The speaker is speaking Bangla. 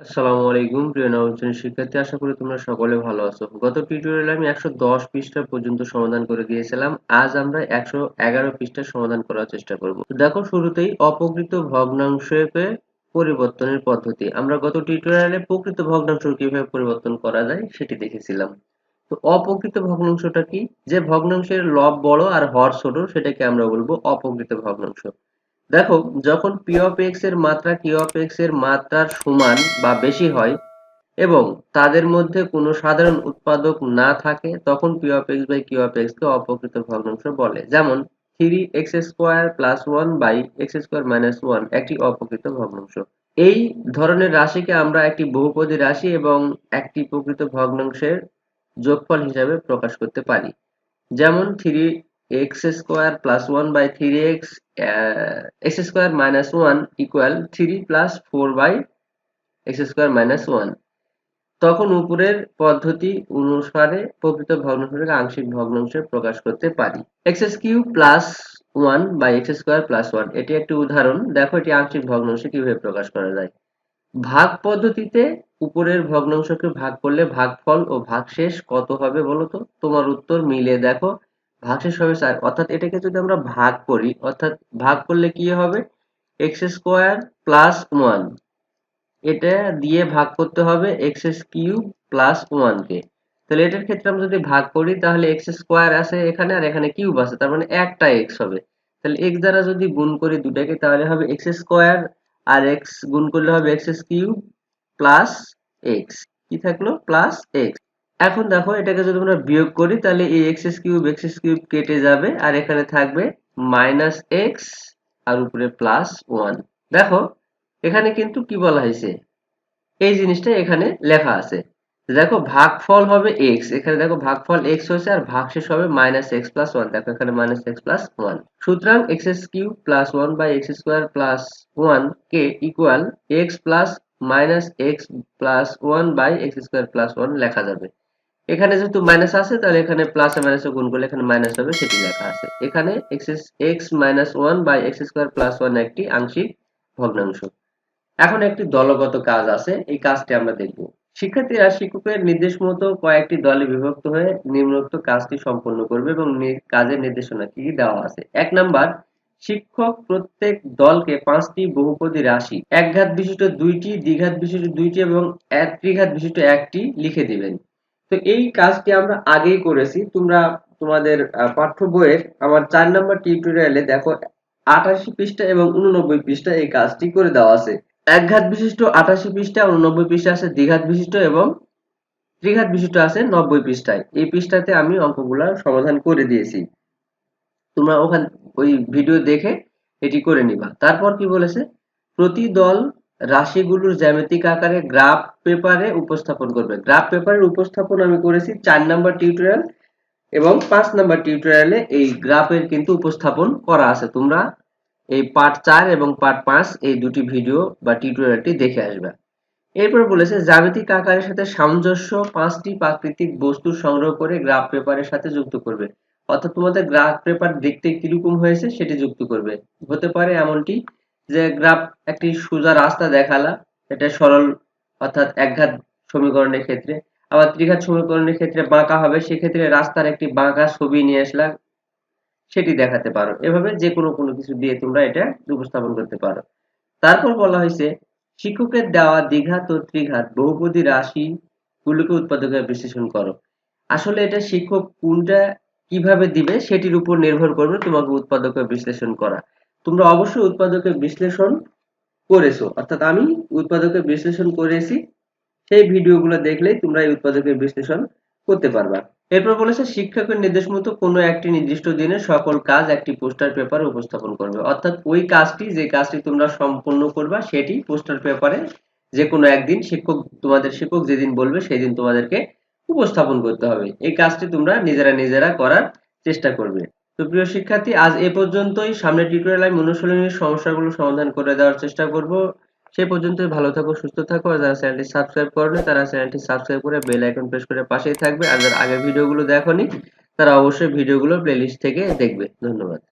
আসসালামু আলাইকুম, প্রিয় নবম শিক্ষার্থী। আশা করি তোমরা সকলে ভালো আছো। গত টিউটোরিয়ালে আমি একশো দশ পৃষ্ঠা পর্যন্ত সমাধান করে দিয়েছিলাম। আজ আমরা একশো এগারো পৃষ্ঠা সমাধান করার চেষ্টা করব। দেখো, শুরুতেই অপকৃত ভগ্নাংশকে পরিবর্তনের পদ্ধতি। আমরা গত টিউটোরিয়ালে প্রকৃত ভগ্নাংশ কীভাবে পরিবর্তন করা যায় সেটি দেখেছিলাম। তো অপকৃত ভগ্নাংশটা কি? যে ভগ্নাংশের লব বড় আর হর ছোট, সেটাকে আমরা বলব অপকৃত ভগ্নাংশ। দেখো, যখন পি অফ এক্সের মাত্রা কিউ অফ এক্সের মাত্রার সমান বা বেশি হয় এবং তাদের মধ্যে কোনো সাধারণ উৎপাদক না থাকে, তখন P of X by Q of X কে অপকৃত ভগ্নাংশ বলে। যেমন three X square plus one by X square minus one একটি অপকৃত ভগ্নাংশ। এই ধরনের রাশিকে আমরা একটি বহুপদী রাশি এবং একটি প্রকৃত ভগ্নাংশের যোগফল হিসাবে প্রকাশ করতে পারি। যেমন three X square plus one by three X X square minus one equal three plus four by X square minus one. তখন উপরের পদ্ধতি অনুসারে, প্রকৃত ভগ্নাংশকে আংশিক ভগ্নাংশে প্রকাশ করতে পারি। X cube plus one by X square plus one, এটি একটি উদাহরণ। দেখো এটি আংশিক ভগ্নাংশে কীভাবে প্রকাশ করা যায়। ভাগ পদ্ধতিতে উপরের ভগ্নাংশকে ভাগ করলে ভাগফল ও ভাগশেষ কত হবে বলো তো? তোমার উত্তর মিলে দেখো। ভাগশেষ হবে চার অর্থাৎ এটাকে যদি আমরা ভাগ করি, অর্থাৎ ভাগ করলে কি হবে? এক্স স্কোয়ার প্লাস ওয়ান এটা দিয়ে ভাগ করতে হবে এক্স কিউব প্লাস ওয়ান কে। তাহলে এটার ক্ষেত্রে আমরা যদি ভাগ করি, তাহলে এক্স স্কোয়ার আছে এখানে আর এখানে কিউব আছে, তার মানে একটা এক্স হবে। তাহলে এক্স দ্বারা যদি গুণ করি দুটাকে তাহলে হবে এক্স স্কোয়ার আর এক্স গুণ করলে হবে এক্স কিউব প্লাস এক্স কি থাকল? প্লাস এক্স এখন দেখো এটাকে যদি আমরা বিয়োগ করি, তাহলে এই এক্স কিউব এক্স কিউব কেটে যাবে, আর এখানে থাকবে মাইনাস এক্স আর উপরে প্লাস ওয়ান দেখো, এখানে কিন্তু কি বলা হয়েছে? এই জিনিসটা এখানে লেখা আছে। দেখো, ভাগফল হবে এক্স এখানে দেখো, ভাগফল এক্স হয়েছে, আর ভাগশেষ হবে মাইনাস এক্স প্লাস ওয়ান দেখো, এখানে মাইনাস এক্স প্লাস ওয়ান সুতরাং X S Q plus one by X square plus one K equal X plus minus X plus one by X square plus one লেখা যাবে। এখানে যেহেতু মাইনাস আছে, তাহলে এখানে প্লাস মাইনাস গুণ করলে এখানে মাইনাস হবে, সেটি লেখা আছে। এখানে X X minus one by একটি আংশিক ভগ্নাংশ। এখন একটি দলগত কাজ আছে, এই কাজটি আমরা দেখব। শিক্ষার্থীরা শিক্ষকের নির্দেশ মতো কয়েকটি দলে বিভক্ত হয়ে নিম্নোক্ত কাজটি সম্পন্ন করবে এবং কাজের নির্দেশনা কি দেওয়া আছে। এক নাম্বার, শিক্ষক প্রত্যেক দলকে পাঁচটি বহুপদী রাশি, একঘাত বিশিষ্ট দুইটি, দ্বিঘাত বিশিষ্ট দুইটি এবং এক ত্রিঘাত বিশিষ্ট একটি লিখে দিবেন। তো এই কাজটি আমরা আগেই করেছি। তোমরা তোমাদের পাঠ্য বইয়ের আমার চার নম্বর টিউটোরিয়ালে দেখো, আটাশি পৃষ্ঠা এবং উননব্বই পৃষ্ঠা এই কাজটি করে দেওয়া আছে। একঘাত বিশিষ্ট আটাশি পৃষ্ঠা, উননব্বই পৃষ্ঠা আছে দ্বিঘাত বিশিষ্ট এবং ত্রিঘাত বিশিষ্ট আছে নব্বই পৃষ্ঠায়। এই পৃষ্ঠাতে আমি অঙ্কগুলা সমাধান করে দিয়েছি। তোমরা ওখান, ওই ভিডিও দেখে এটি করে নিবা। তারপর কি বলেছে? প্রতি দল রাশিগুলোর জ্যামিতিক আকারে গ্রাফ পেপারে উপস্থাপন করবে। গ্রাফ পেপারের উপস্থাপন আমি করেছি চার নাম্বার টিউটোরিয়াল এবং পাঁচ নাম্বার টিউটোরিয়ালে এই গ্রাফের কিন্তু উপস্থাপন করা আছে। তোমরা এই পার্ট চার এবং পার্ট পাঁচ এই দুটি ভিডিও বা টিউটোরিয়ালটি দেখে আসবে। এরপর বলেছে, জ্যামিতিক আকারের সাথে সামঞ্জস্য পাঁচটি প্রাকৃতিক বস্তু সংগ্রহ করে গ্রাফ পেপারের সাথে যুক্ত করবে। অর্থাৎ তোমাদের গ্রাফ পেপার দেখতে কীরকম হয়েছে সেটি যুক্ত করবে। হতে পারে এমনটি যে গ্রাফ একটি সোজা রাস্তা দেখালা, এটা সরল অর্থাৎ একঘাত সমীকরণের ক্ষেত্রে। আবার ত্রিঘাত সমীকরণের ক্ষেত্রে বাঁকা হবে, সেক্ষেত্রে রাস্তার একটি বাঁকা ছবি নিয়ে আসলা, সেটি দেখাতে পারো। এভাবে যে কোনো কোনো কিছু দিয়ে তোমরা এটা উপস্থাপন করতে পারো। তারপর বলা হয়েছে, শিক্ষকের দেওয়া দ্বিঘাত ও ত্রিঘাত বহুপদী রাশি গুলোকে উৎপাদকের বিশ্লেষণ করো। আসলে এটা শিক্ষক কোনটা কীভাবে দিবে, সেটির উপর নির্ভর করবে তোমাকে উৎপাদকের বিশ্লেষণ করা। তোমরা অবশ্যই উৎপাদকের বিশ্লেষণ করেছ। অর্থাৎ আমি উৎপাদকের বিশ্লেষণ করেছি, সেই ভিডিওগুলো দেখলেই তোমরা এই উৎপাদকের বিশ্লেষণ করতে পারবা। এরপর বলেছে, শিক্ষকের নির্দেশ মতো কোনো একটি নির্দিষ্ট দিনে সকল কাজ একটি পোস্টার পেপারে উপস্থাপন করবে। অর্থাৎ ওই কাজটি, যে কাজটি তোমরা সম্পূর্ণ করবা, সেটি পোস্টার পেপারে যে কোনো একদিন শিক্ষক, তোমাদের শিক্ষক যেদিন বলবে সেই দিন তোমাদেরকে উপস্থাপন করতে হবে। এই কাজটি তোমরা নিজেরা নিজেরা করার চেষ্টা করবে। তো প্রিয় শিক্ষার্থী, আজ এ পর্যন্তই। সামনে টিউটোরিয়াল আমি অনুশীলনের সমস্যাগুলো সমাধান করে দেওয়ার চেষ্টা করব। সে পর্যন্ত ভালো থাকো, সুস্থ থাকো। আর যারা চ্যানেলটি সাবস্ক্রাইব করবে তারা চ্যানেলটি সাবস্ক্রাইব করে বেল আইকন প্রেস করে পাশেই থাকবে। আর যারা আগের ভিডিওগুলো দেখনি তারা অবশ্যই ভিডিওগুলো প্লেলিস্ট থেকে দেখবে। ধন্যবাদ।